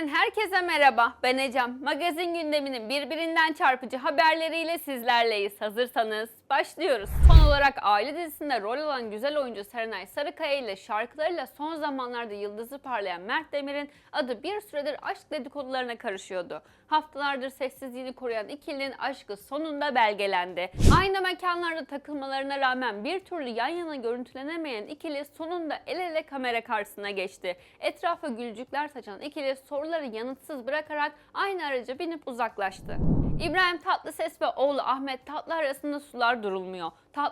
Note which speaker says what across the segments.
Speaker 1: Magazin herkese merhaba. Ben Ecem. Magazin gündeminin birbirinden çarpıcı haberleriyle sizlerleyiz. Hazırsanız başlıyoruz. Olarak aile dizisinde rol alan güzel oyuncu Serenay Sarıkaya ile şarkılarıyla son zamanlarda yıldızı parlayan Mert Demir'in adı bir süredir aşk dedikodularına karışıyordu. Haftalardır sessizliğini koruyan ikilinin aşkı sonunda belgelendi. Aynı mekanlarda takılmalarına rağmen bir türlü yan yana görüntülenemeyen ikili sonunda el ele kamera karşısına geçti. Etrafa gülücükler saçan ikili soruları yanıtsız bırakarak aynı araca binip uzaklaştı. İbrahim Tatlıses ve oğlu Ahmet Tatlı arasında sular durulmuyor.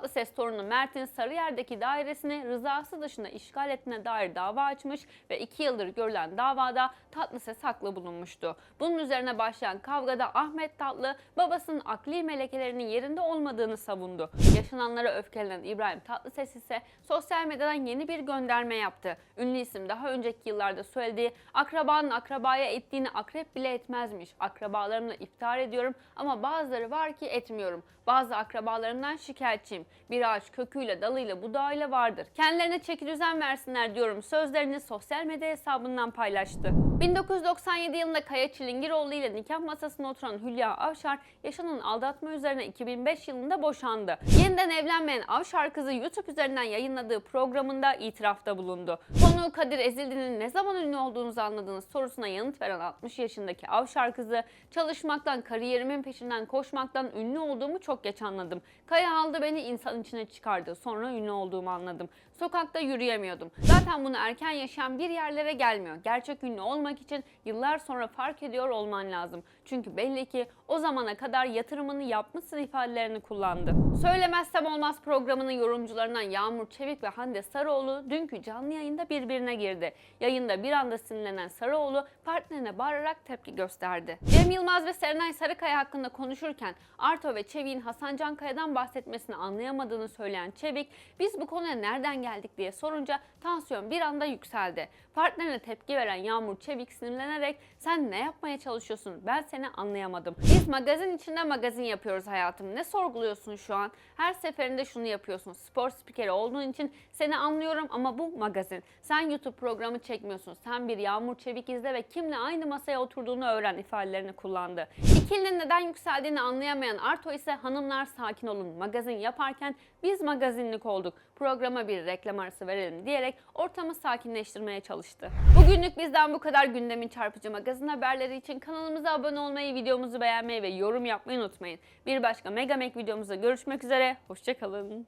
Speaker 1: Tatlıses torunu Mert'in Sarıyer'deki dairesini rızası dışında işgal ettiğine dair dava açmış ve 2 yıldır görülen davada Tatlıses haklı bulunmuştu. Bunun üzerine başlayan kavgada Ahmet Tatlı babasının akli melekelerinin yerinde olmadığını savundu. Yaşananlara öfkelenen İbrahim Tatlıses ise sosyal medyadan yeni bir gönderme yaptı. Ünlü isim daha önceki yıllarda söylediği akrabanın akrabaya ettiğini akrep bile etmezmiş. Akrabalarımla iftihar ediyorum ama bazıları var ki etmiyorum. Bazı akrabalarımdan şikayetçiyim. Bir ağaç köküyle, dalıyla, budağıyla vardır. Kendilerine çeki düzen versinler diyorum. Sözlerini sosyal medya hesabından paylaştı. 1997 yılında Kaya Çilingiroğlu ile nikah masasına oturan Hülya Avşar yaşanan aldatma üzerine 2005 yılında boşandı. Yeniden evlenmeyen Avşar kızı YouTube üzerinden yayınladığı programında itirafta bulundu. Konuğu Kadir Ezildi'nin ne zaman ünlü olduğunuzu anladığınız sorusuna yanıt veren 60 yaşındaki Avşar kızı çalışmaktan, kariyerimin peşinden koşmaktan ünlü olduğumu çok geç anladım. Kaya aldı beni insan içine çıkardı. Sonra ünlü olduğumu anladım. Sokakta yürüyemiyordum. Zaten bunu erken yaşayan bir yerlere gelmiyor. Gerçek ünlü olmak için yıllar sonra fark ediyor olman lazım. Çünkü belli ki o zamana kadar yatırımını yapmışsın ifadelerini kullandı. Söylemezsem Olmaz programının yorumcularından Yağmur Çevik ve Hande Sarıoğlu dünkü canlı yayında birbirine girdi. Yayında bir anda sinirlenen Sarıoğlu partnerine bağırarak tepki gösterdi. Cem Yılmaz ve Serenay Sarıkaya hakkında konuşurken Arto ve Çevik'in Hasan Cankaya'dan bahsetmesini anlayamadığını söyleyen Çevik, biz bu konuya nereden geldik diye sorunca tansiyon bir anda yükseldi. Partnerine tepki veren Yağmur Çevik sinirlenerek sen ne yapmaya çalışıyorsun ben seni anlayamadım. Biz magazin içinde magazin yapıyoruz hayatım ne sorguluyorsun şu an? Her seferinde şunu yapıyorsun spor spikeri olduğun için seni anlıyorum ama bu magazin. Sen YouTube programı çekmiyorsun sen bir Yağmur Çevik izle ve kimle aynı masaya oturduğunu öğren ifadelerini kullandı. İkilinin neden yükseldiğini anlayamayan Arto ise hanımlar sakin olun magazin yaparken biz magazinlik olduk. Programa bir reklam arası verelim diyerek ortamı sakinleştirmeye çalıştı. Bugünlük bizden bu kadar gündemin çarpıcı magazin haberleri için kanalımıza abone olmayı, videomuzu beğenmeyi ve yorum yapmayı unutmayın. Bir başka Megamek videomuzda görüşmek üzere. Hoşçakalın.